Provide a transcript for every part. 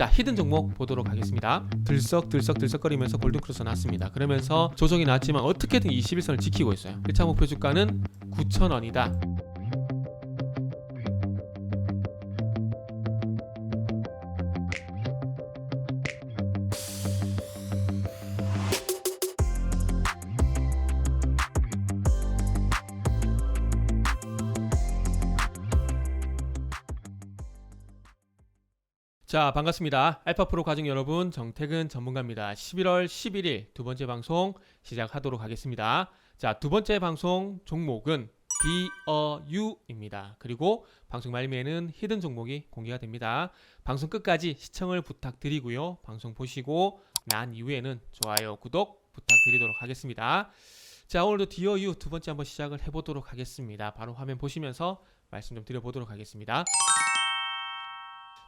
자 히든 종목 보도록 하겠습니다. 들썩들썩 들썩거리면서 골든크로스 났습니다. 그러면서 조정이 났지만 어떻게든 21선을 지키고 있어요. 1차 목표 주가는 9,000원이다. 자 반갑습니다. 알파프로 가족 여러분 정태근 전문가입니다. 11월 11일 두 번째 방송 시작하도록 하겠습니다. 자 두 번째 방송 종목은 DOU입니다. 그리고 방송 말미에는 히든 종목이 공개가 됩니다. 방송 끝까지 시청을 부탁드리고요. 방송 보시고 난 이후에는 좋아요, 구독 부탁드리도록 하겠습니다. 자 오늘도 DOU 두 번째 한번 시작을 해보도록 하겠습니다. 바로 화면 보시면서 말씀 좀 드려보도록 하겠습니다.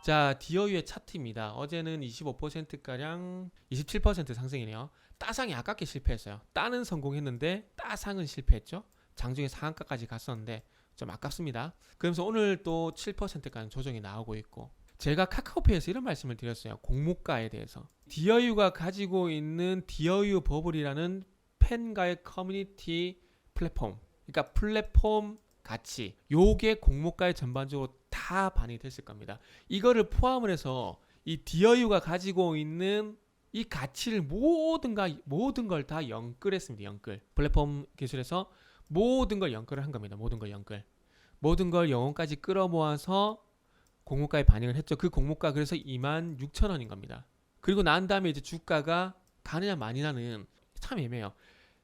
자, 디어유의 차트입니다. 어제는 25%가량 27% 상승이네요. 따상이 아깝게 실패했어요. 따는 성공했는데 따상은 실패했죠. 장중에 상한가까지 갔었는데 좀 아깝습니다. 그러면서 오늘 또 7%가량 조정이 나오고 있고 제가 카카오페이에서 이런 말씀을 드렸어요. 공모가에 대해서. 디어유가 가지고 있는 디어유 버블이라는 팬과의 커뮤니티 플랫폼. 그러니까 플랫폼 가치. 요게 공모가에 전반적으로 다 반영이 됐을 겁니다. 이거를 포함을 해서 이 디어유가 가지고 있는 이 가치를 모든가 모든 걸 다 연끌했습니다. 연끌. 플랫폼 기술에서 모든 걸 연끌을 한 겁니다. 모든 걸 연끌. 모든 걸 영혼까지 끌어모아서 공모가에 반영을 했죠. 그 공모가 그래서 2만 6천 원인 겁니다. 그리고 난 다음에 이제 주가가 가느냐 마느냐는 참 애매해요.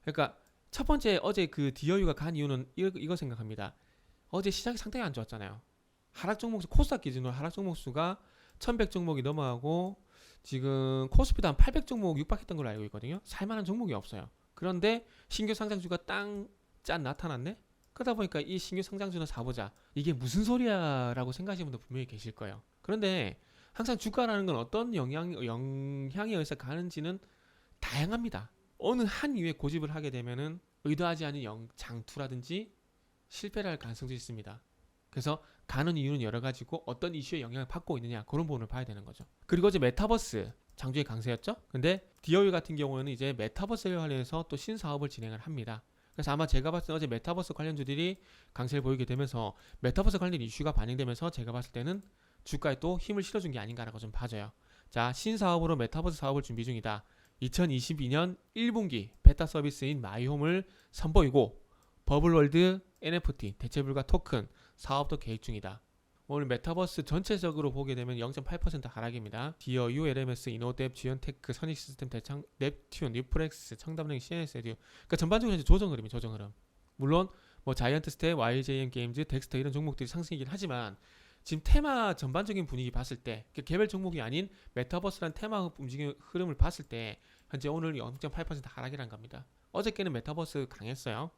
그러니까 첫 번째 어제 그 디어유가 간 이유는 이거, 이거 생각합니다. 어제 시장이 상당히 안 좋았잖아요. 하락 종목 수 코스닥 기준으로 하락 종목 수가 1100 종목이 넘어가고 지금 코스피도 한 800 종목 육박했던 걸로 알고 있거든요. 살만한 종목이 없어요. 그런데 신규 상장주가 땅짠 나타났네. 그러다 보니까 이 신규 상장주는 사보자. 이게 무슨 소리야라고 생각하시는 분도 분명히 계실 거예요. 그런데 항상 주가라는 건 어떤 영향 영향에 의해서 가는지는 다양합니다. 어느 한 이유에 고집을 하게 되면은 의도하지 않은 영, 장투라든지 실패를 할 가능성도 있습니다. 그래서 가는 이유는 여러 가지고 어떤 이슈에 영향을 받고 있느냐 그런 부분을 봐야 되는 거죠. 그리고 이제 메타버스 장주의 강세였죠. 근데 디어유 같은 경우에는 이제 메타버스에 관련해서 또 신사업을 진행을 합니다. 그래서 아마 제가 봤을 때 어제 메타버스 관련주들이 강세를 보이게 되면서 메타버스 관련 이슈가 반영되면서 제가 봤을 때는 주가에 또 힘을 실어준 게 아닌가라고 좀 봐져요. 자, 신사업으로 메타버스 사업을 준비 중이다. 2022년 1분기 베타 서비스인 마이홈을 선보이고 버블월드 NFT 대체불가 토큰 사업도 계획 중이다. 오늘 메타버스 전체적으로 보게 되면 0.8% 하락입니다. 디어유, LMS, 이노뎁, 지연테크, 선익시스템, 대창, 넵튠, 뉴프렉스, 청담은행, CNS 에듀. 그러니까 전반적으로 조정 흐름이 조정 흐름. 물론 뭐 자이언트 스텝, YJM 게임즈, 덱스터 이런 종목들이 상승이긴 하지만 지금 테마 전반적인 분위기 봤을 때그 개별 종목이 아닌 메타버스란 테마 움직임 흐름을 봤을 때 현재 오늘 0.8% 하락이란 겁니다. 어저께는 메타버스 강했어요.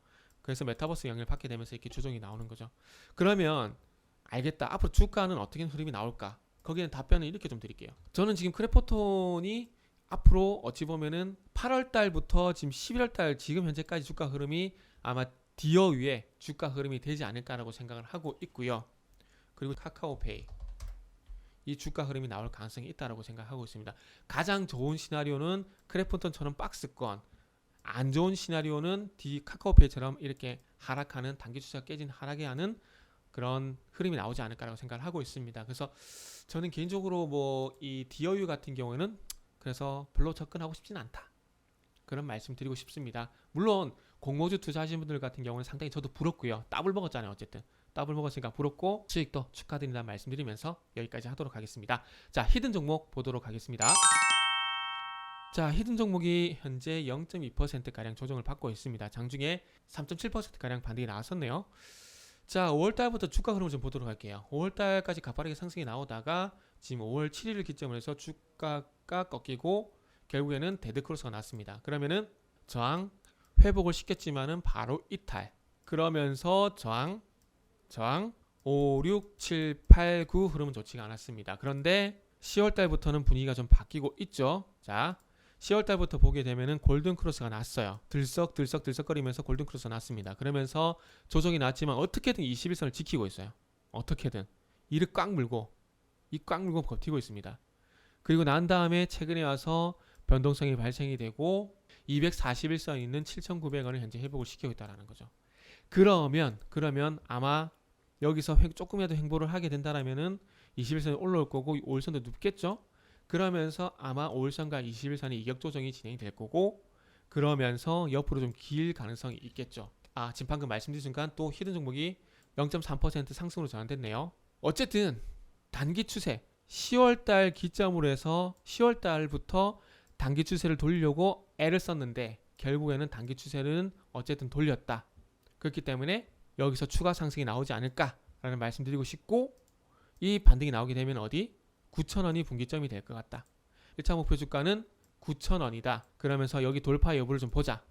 그래서 메타버스 영향을 받게 되면서 이렇게 조정이 나오는 거죠. 그러면 알겠다. 앞으로 주가는 어떻게 흐름이 나올까? 거기는 답변을 이렇게 좀 드릴게요. 저는 지금 크레포톤이 앞으로 어찌 보면은 8월 달부터 지금 11월 달 지금 현재까지 주가 흐름이 아마 디어 위에 주가 흐름이 되지 않을까라고 생각을 하고 있고요. 그리고 카카오페이 이 주가 흐름이 나올 가능성이 있다라고 생각하고 있습니다. 가장 좋은 시나리오는 크레포톤처럼 박스권 안 좋은 시나리오는 디 카카오페이처럼 이렇게 하락하는 단기 주사가 깨진 하락에 하는 그런 흐름이 나오지 않을까라고 생각을 하고 있습니다. 그래서 저는 개인적으로 뭐 이 디어유 같은 경우에는 그래서 별로 접근하고 싶지는 않다. 그런 말씀 드리고 싶습니다. 물론 공모주 투자하시는 분들 같은 경우는 상당히 저도 부럽고요. 더블 먹었잖아요. 어쨌든 더블 먹었으니까 부럽고 수익도 축하드린다는 말씀드리면서 여기까지 하도록 하겠습니다. 자 히든 종목 보도록 하겠습니다. 자, 히든 종목이 현재 0.2%가량 조정을 받고 있습니다. 장중에 3.7%가량 반등이 나왔었네요. 자, 5월달부터 주가 흐름을 좀 보도록 할게요. 5월달까지 가파르게 상승이 나오다가 지금 5월 7일을 기점으로 해서 주가가 꺾이고 결국에는 데드크로스가 났습니다. 그러면은 저항 회복을 시켰지만은 바로 이탈. 그러면서 저항, 저항 5, 6, 7, 8, 9 흐름은 좋지가 않았습니다. 그런데 10월 달부터는 분위기가 좀 바뀌고 있죠. 자, 10월 달부터 보게 되면은 골든 크로스가 났어요. 들썩 들썩 들썩거리면서 골든 크로스 났습니다. 그러면서 조정이 났지만 어떻게든 21선을 지키고 있어요. 어떻게든 이를 꽉 물고 이 꽉 물고 버티고 있습니다. 그리고 난 다음에 최근에 와서 변동성이 발생이 되고 241선 있는 7,900원을 현재 회복을 시키고 있다라는 거죠. 그러면 그러면 아마 여기서 횡- 조금이라도 횡보를 하게 된다라면은 21선이 올라올 거고 5일선도 눕겠죠. 그러면서 아마 5일선과 21선의 이격 조정이 진행이 될 거고 그러면서 옆으로 좀 길 가능성이 있겠죠. 아 지금 방금 말씀드린 순간 또 히든 종목이 0.3% 상승으로 전환됐네요. 어쨌든 단기 추세 10월 달 기점으로 해서 10월 달부터 단기 추세를 돌리려고 애를 썼는데 결국에는 단기 추세는 어쨌든 돌렸다. 그렇기 때문에 여기서 추가 상승이 나오지 않을까라는 말씀드리고 싶고 이 반등이 나오게 되면 어디 9,000원이 분기점이 될 것 같다. 1차 목표 주가는 9,000원이다. 그러면서 여기 돌파 여부를 좀 보자.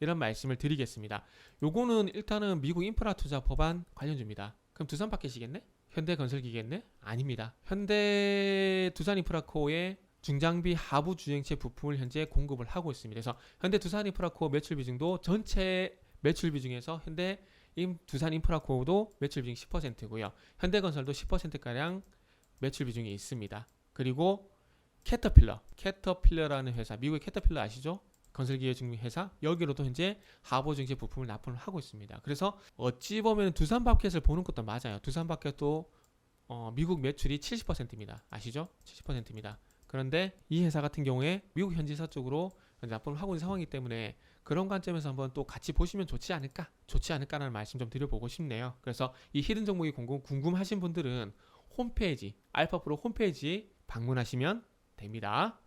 이런 말씀을 드리겠습니다. 요거는 일단은 미국 인프라 투자 법안 관련주입니다. 그럼 두산 받계시겠네? 현대건설기겠네? 아닙니다. 현대 두산 인프라코의 중장비 하부 주행체 부품을 현재 공급을 하고 있습니다. 그래서 현대 두산 인프라코 매출 비중도 전체 매출 비중에서 현대 임 두산 인프라코도 매출 비중 10%고요. 현대건설도 10%가량 매출 비중이 있습니다. 그리고 캐터필러, 캐터필러라는 회사, 미국의 캐터필러 아시죠? 건설기계 중회 회사 여기로도 현재 하부 중체 부품을 납품을 하고 있습니다. 그래서 어찌 보면 두산 바켓을 보는 것도 맞아요. 두산 바켓도 어, 미국 매출이 70%입니다. 아시죠? 70%입니다. 그런데 이 회사 같은 경우에 미국 현지사 쪽으로 납품을 하고 있는 상황이기 때문에 그런 관점에서 한번 또 같이 보시면 좋지 않을까? 좋지 않을까라는 말씀 좀 드려보고 싶네요. 그래서 이 히든 종목이 궁금, 궁금하신 분들은 홈페이지 알파프로 홈페이지 방문하시면 됩니다.